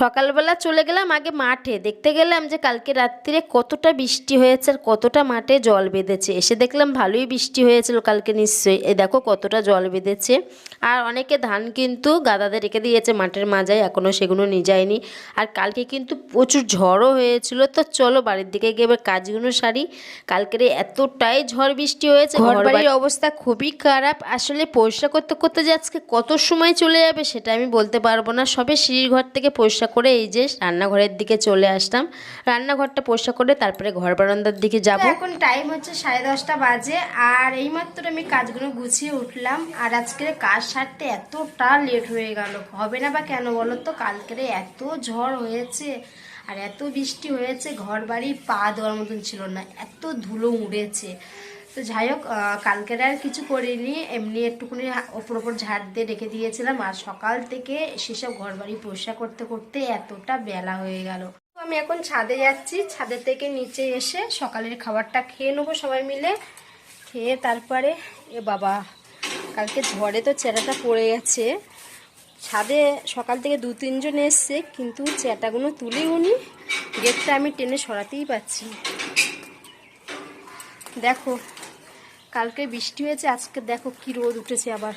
সকালবেলা চলে গেলাম আগে মাঠে। দেখতে গেলাম যে কালকে রাত্রিরে কতটা বৃষ্টি হয়েছে আর কতটা মাঠে জল বেঁধেছে। এসে দেখলাম ভালোই বৃষ্টি হয়েছিল কালকে নিশ্চয়ই। এই দেখো কতটা জল বেঁধেছে। আর অনেকে ধান কিন্তু গাদাতে রেখে দিয়েছে মাঠের মাজায় এখনও সেগুলো নিয়ে যায়নি। আর কালকে কিন্তু প্রচুর ঝড়ও হয়েছিল। তো চলো বাড়ির দিকে গিয়ে এবার কাজগুলো সারি। কালকের এতটাই ঝড় বৃষ্টি হয়েছে ঘর বাড়ির অবস্থা খুবই খারাপ। আসলে পরিষ্কার করতে করতে যে আজকে কত সময় চলে যাবে সেটা আমি বলতে পারব না। সবে সিঁড়ির ঘর থেকে পরিষ্কার করে এই যে রান্নাঘরের দিকে চলে আসলাম। রান্নাঘরটা পরিষ্কার করে তারপরে ঘর বারান্দার দিকে যাব। এখন টাইম হচ্ছে সাড়ে দশটা বাজে আর এইমাত্র আমি কাজগুলো গুছিয়ে উঠলাম আর আজকের কাজ সারতে এতটা লেট হয়ে গেল। হবে না বা কেন বলো তো কালকের এত ঝড় হয়েছে আর এত বৃষ্টি হয়েছে ঘর বাড়ি পা দেওয়ার মতন ছিল না এত ধুলো উড়েছে তো যাই হোক কালকের আর কিছু করিনি। এমনি একটুখানি ওপর ওপর ঝাড় দিয়ে রেখে দিয়েছিলাম। আর সকাল থেকে সেসব ঘর বাড়ি পরিষ্কার করতে করতে এতটা বেলা হয়ে গেল। আমি এখন ছাদে যাচ্ছি। ছাদের থেকে নিচে এসে সকালের খাবারটা খেয়ে নেব সবাই মিলে। খেয়ে তারপরে, এ বাবা, কালকে ঝড়ে তো চেরাটা পড়ে গেছে। ছাদে সকাল থেকে দু, তিনজন এসছে, কিন্তু চেটাগুলো তুলেই উনি গেটটা আমি টেনে সরাতেই পাচ্ছি দেখো কালকে বৃষ্টি হয়েছে, আজকে দেখো কি রোদ উঠেছে আবার।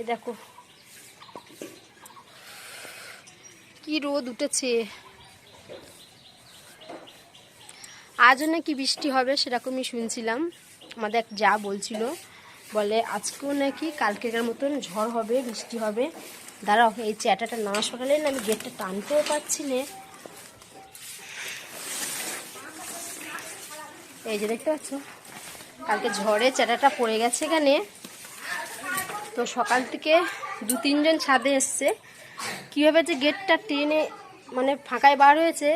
এ দেখো। কি রোদ উঠেছে। আজও নাকি বৃষ্টি হবে সেরকমই শুনছিলাম। আমাদের এক যা বলছিল, বলে আজকেও নাকি কালকেকার মতন ঝড় হবে, বৃষ্টি হবে। দাঁড়াও, এই চ্যাটাটা না সরালে না আমি গেটটা টানতেও পারছি না। এই যে দেখতে পাচ্ছ? কালকে ঝড়ে চ্যাটাটা পড়ে গেছে এখানে। তো সকাল থেকে দু তিনজন ছাদে এসছে। কীভাবে যে গেটটা টেনে মানে ফাঁকায় বার হয়েছে?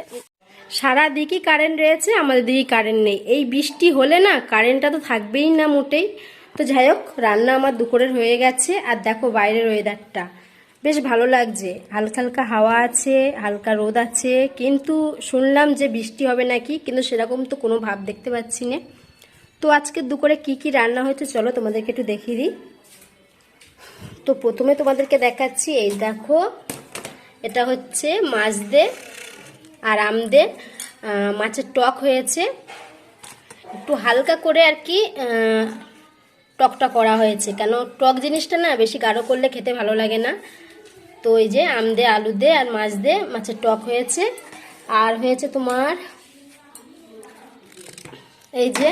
সারা দিকই কারেন্ট রয়েছে, আমাদের দিকেই কারেন্ট নেই। এই বৃষ্টি হলে না কারেন্টটা তো থাকবেই না মোটেই। তো যাই হোক, রান্না আমার দুপুরের হয়ে গেছে। আর দেখো বাইরের ওয়েদারটা বেশ ভালো লাগছে। হালকা হালকা হাওয়া আছে, হালকা রোদ আছে, কিন্তু শুনলাম যে বৃষ্টি হবে নাকি, কিন্তু সেরকম তো কোনো ভাব দেখতে পাচ্ছি না। তো আজকে দুপুরে কি কি রান্না হয়েছে চলো তোমাদেরকে একটু দেখিয়ে দিই। তো প্রথমে তোমাদেরকে দেখাচ্ছি, এই দেখো, এটা হচ্ছে মাছ দে আর আমদে মাছের টক হয়েছে। একটু হালকা করে আর কি টকটা করা হয়েছে। কেন টক জিনিসটা না বেশি গাঢ় করলে খেতে ভালো লাগে না। তো এই যে আম দে, আলু দে আর মাছ দে, মাছের টক হয়েছে। আর হয়েছে তোমার এই যে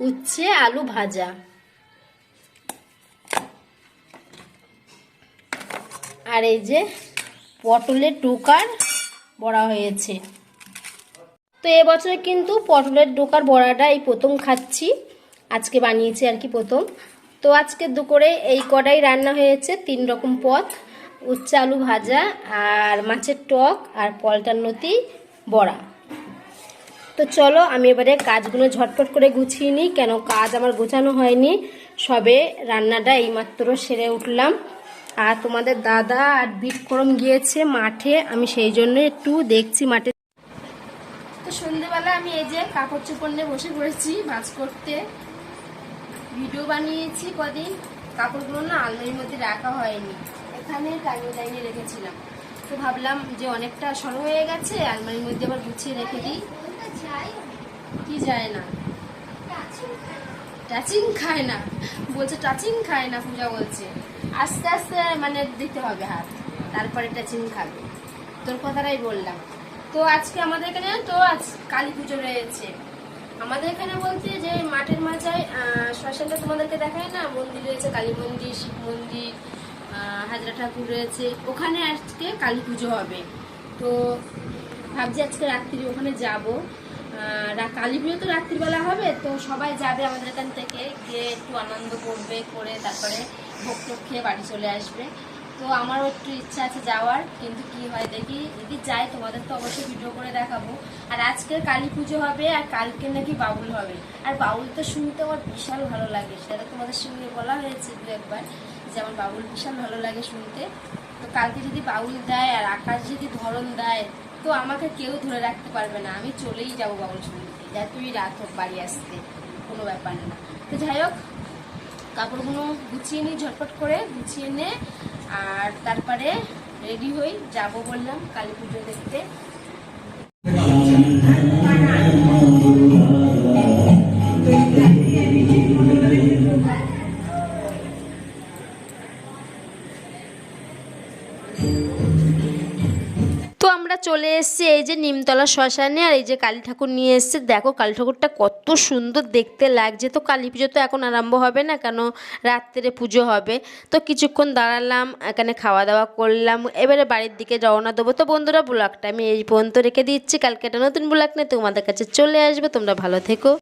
উচ্ছে আলু ভাজা। আর এই যে পটলের ডোকার বড়া হয়েছে। তো এবছর কিন্তু পটলের ডোকার বড়াটা এই প্রথম খাচ্ছি। আজকে বানিয়েছি আর কি প্রথম। তো আজকে দুপুরে এই কটাই রান্না হয়েছে তিন রকম পদ, উচ্চে আলু ভাজা আর মাছের টক আর পলটার নতি বড়া। তো চলো আমি এবারে কাজগুলো ঝটপট করে গুছিয়ে নিই, কেন কাজ আমার গোছানো হয়নি। সবে রান্নাটা এইমাত্র সেরে উঠলাম। আর তোমাদের দাদা আর বিট করম গিয়েছে মাঠে, আমি সেই জন্য একটু দেখছি মাঠে। তো সন্ধেবেলা আমি এই যে কাপড় চোপড় নিয়ে বসে পড়েছি ভাজ করতে। ভিডিও বানিয়েছি কদিন। কাপড়গুলো না আলমারির মধ্যে রাখা হয়নি। এখানে টাইমে টাইমে রেখেছিলাম। তো ভাবলাম যে অনেকটা সরো হয়ে গেছে, আলমারির মধ্যে আবার গুছিয়ে রেখে দিই। কি যায় না। টাচিং খায় না। বলছে টাচিং খায় না, পূজা বলছে। আস্তে আস্তে মানে দিতে হবে হাত। তারপরে টাচিং খাবে। তোর কথাটাই বললাম। তো আজকে আমাদের এখানে তো, আজ কালী পুজো রয়েছে। আমাদের এখানে বলতে যে মাঠের মাঝায় শ্মশানটা তোমাদেরকে দেখায় না? মন্দির রয়েছে, কালী মন্দির, শিব মন্দির হাজরা ঠাকুর রয়েছে। ওখানে আজকে কালী পুজো হবে। তো ভাবছি আজকে রাত্রি ওখানে যাব। কালী পুজো তো রাত্রিবেলা হবে, তো সবাই যাবে আমাদের এখান থেকে, গিয়ে একটু আনন্দ করবে, করে তারপরে ভোগ খেয়ে বাড়ি চলে আসবে। তো আমারও একটু ইচ্ছা আছে যাওয়ার, কিন্তু কি হয় দেখি, যদি যাই তোমাদের তো অবশ্যই ভিডিও করে দেখাবো। আর আজকে কালী পুজো হবে আর কালকে নাকি বাউল হবে। আর বাউল তো শুনতে আমার বিশাল ভালো লাগে, সেটা তোমাদের সঙ্গে বলা হয়েছে দু একবার যে আমার বাউল বিশাল ভালো লাগে শুনতে। তো কালকে যদি বাউল দেয় আর আকাশ যদি ধরন দেয়, তো আমাকে কেউ ধরে রাখতে পারবে না। আমি চলেই যাব বাউল শুনতে, যতই রাত হোক বাড়ি আসতে, কোনো ব্যাপার না। তো যাই হোক, কাপড়গুলো গুছিয়ে নিই ঝটপট করে গুছিয়ে নে। আর তারপরে রেডি হই যাব বললাম কালী পুজো দেখতে। আমরা চলে এসেছি এই যে নিমতলা শ্মশানে আর এই যে কালী ঠাকুর নিয়ে এসছে। দেখো কালী ঠাকুরটা কত সুন্দর দেখতে লাগছে। তো কালী পুজো তো এখন আরম্ভ হবে না, কেন রাত্রে পুজো হবে। তো কিছুক্ষণ দাঁড়ালাম, এখানে খাওয়া দাওয়া করলাম। এবারে বাড়ির দিকে রওনা দেবো। তো বন্ধুরা, ব্লগটা আমি এই পর্যন্ত রেখে দিচ্ছি। কালকে একটা নতুন ব্লগ নিয়ে তোমাদের কাছে চলে আসবে। তোমরা ভালো থেকো।